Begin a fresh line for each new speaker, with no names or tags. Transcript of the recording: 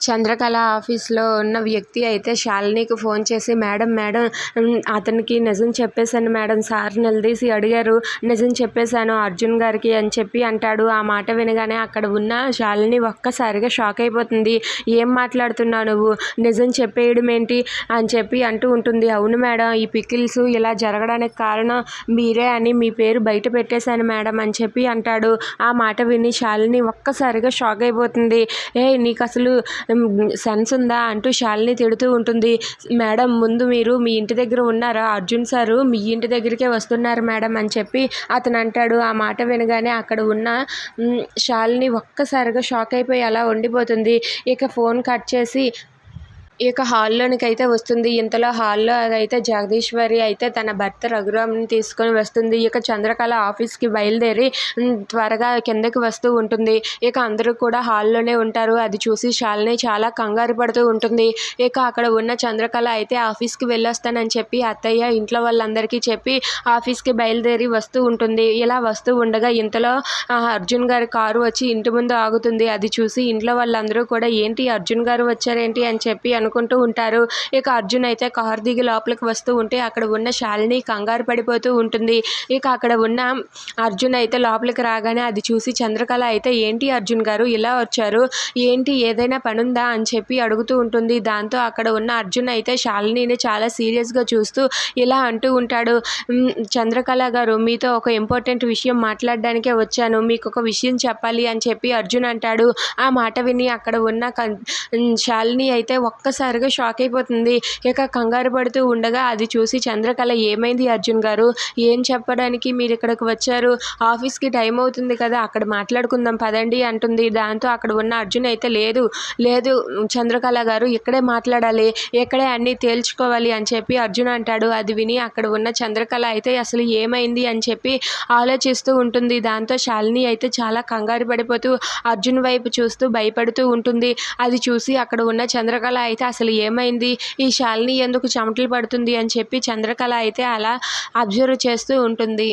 చంద్రకళ ఆఫీస్లో ఉన్న వ్యక్తి అయితే శాలినికి ఫోన్ చేసి మేడం మేడం అతనికి నిజం చెప్పేశాను మేడం సార్ నిలదీసి అడిగారు. నిజం చెప్పేశాను అర్జున్ గారికి అని చెప్పి అంటాడు. ఆ మాట వినగానే అక్కడ ఉన్న శాలిని ఒక్కసారిగా షాక్ అయిపోతుంది. ఏం మాట్లాడుతున్నావు నువ్వు? నిజం చెప్పేయడం ఏంటి? అని చెప్పి అంటూ ఉంటుంది. అవును మేడం ఈ పికిల్స్ ఇలా జరగడానికి కారణం మీరే అని మీ పేరు బయట పెట్టేశాను మేడం అని చెప్పి అంటాడు. ఆ మాట విని శాలిని ఒక్కసారిగా షాక్ అయిపోతుంది. ఏ నీకు అసలు సెన్స్ ఉందా అంటూ శాలిని తిడుతూ ఉంటుంది. మేడం ముందు మీరు మీ ఇంటి దగ్గర ఉన్నారా? అర్జున్ సారు మీ ఇంటి దగ్గరికే వస్తున్నారు మేడం అని చెప్పి అతను అంటాడు. ఆ మాట వినగానే అక్కడ ఉన్న శాలిని ఒక్కసారిగా షాక్ అయిపోయి అలా ఉండిపోతుంది. ఇక ఫోన్ కట్ చేసి ఇక హాల్లోనికి అయితే వస్తుంది. ఇంతలో హాల్లో అయితే జగదీశ్వరి అయితే తన భర్త రఘురామ్ని తీసుకొని వస్తుంది. ఇక చంద్రకళ ఆఫీస్కి బయలుదేరి త్వరగా కిందకి వస్తూ ఉంటుంది. ఇక అందరూ కూడా హాల్లోనే ఉంటారు. అది చూసి శాలిని చాలా కంగారు పడుతూ ఉంటుంది. ఇక అక్కడ ఉన్న చంద్రకళ అయితే ఆఫీస్కి వెళ్ళొస్తానని చెప్పి అత్తయ్య ఇంట్లో వాళ్ళందరికీ చెప్పి ఆఫీస్కి బయలుదేరి వస్తూ ఉంటుంది. ఇలా వస్తూ ఉండగా ఇంతలో అర్జున్ గారి కారు వచ్చి ఇంటి ముందు ఆగుతుంది. అది చూసి ఇంట్లో వాళ్ళందరూ కూడా ఏంటి అర్జున్ గారు వచ్చారేంటి? అని చెప్పి అను అనుకుంటూ ఉంటారు. ఇక అర్జున్ అయితే కారు దిగి లోపలికి వస్తూ ఉంటే అక్కడ ఉన్న శాలిని కంగారు పడిపోతూ ఉంటుంది. ఇక అక్కడ ఉన్న అర్జున్ అయితే లోపలికి రాగానే అది చూసి చంద్రకళ అయితే ఏంటి అర్జున్ గారు ఇలా వచ్చారు? ఏంటి? ఏదైనా పనుందా? అని చెప్పి అడుగుతూ ఉంటుంది. దాంతో అక్కడ ఉన్న అర్జున్ అయితే శాలినిని చాలా సీరియస్గా చూస్తూ ఇలా అంటూ ఉంటాడు. చంద్రకళ గారు మీతో ఒక ఇంపార్టెంట్ విషయం మాట్లాడడానికే వచ్చాను. మీకు ఒక విషయం చెప్పాలి అని చెప్పి అర్జున్ అంటాడు. ఆ మాట విని అక్కడ ఉన్న శాలిని అయితే ఒక్కసారి ఒక్కసారిగా షాక్ అయిపోతుంది. ఇక కంగారు పడుతూ ఉండగా అది చూసి చంద్రకళ ఏమైంది అర్జున్ గారు? ఏం చెప్పడానికి మీరు ఇక్కడికి వచ్చారు? ఆఫీస్కి టైం అవుతుంది కదా అక్కడ మాట్లాడుకుందాం పదండి అంటుంది. దాంతో అక్కడ ఉన్న అర్జున్ అయితే లేదు లేదు చంద్రకళ గారు ఇక్కడే మాట్లాడాలి ఇక్కడే అన్నీ తేల్చుకోవాలి అని చెప్పి అర్జున్ అంటాడు. అది విని అక్కడ ఉన్న చంద్రకళ అయితే అసలు ఏమైంది అని చెప్పి ఆలోచిస్తూ ఉంటుంది. దాంతో శాలిని అయితే చాలా కంగారు పడిపోతూ అర్జున్ వైపు చూస్తూ భయపడుతూ ఉంటుంది. అది చూసి అక్కడ ఉన్న చంద్రకళ అయితే అసలు ఏమైంది? ఈ శాలిని ఎందుకు చెమటలు పడుతుంది? అని చెప్పి చంద్రకళ అయితే అలా అబ్జర్వ్ చేస్తూ ఉంటుంది.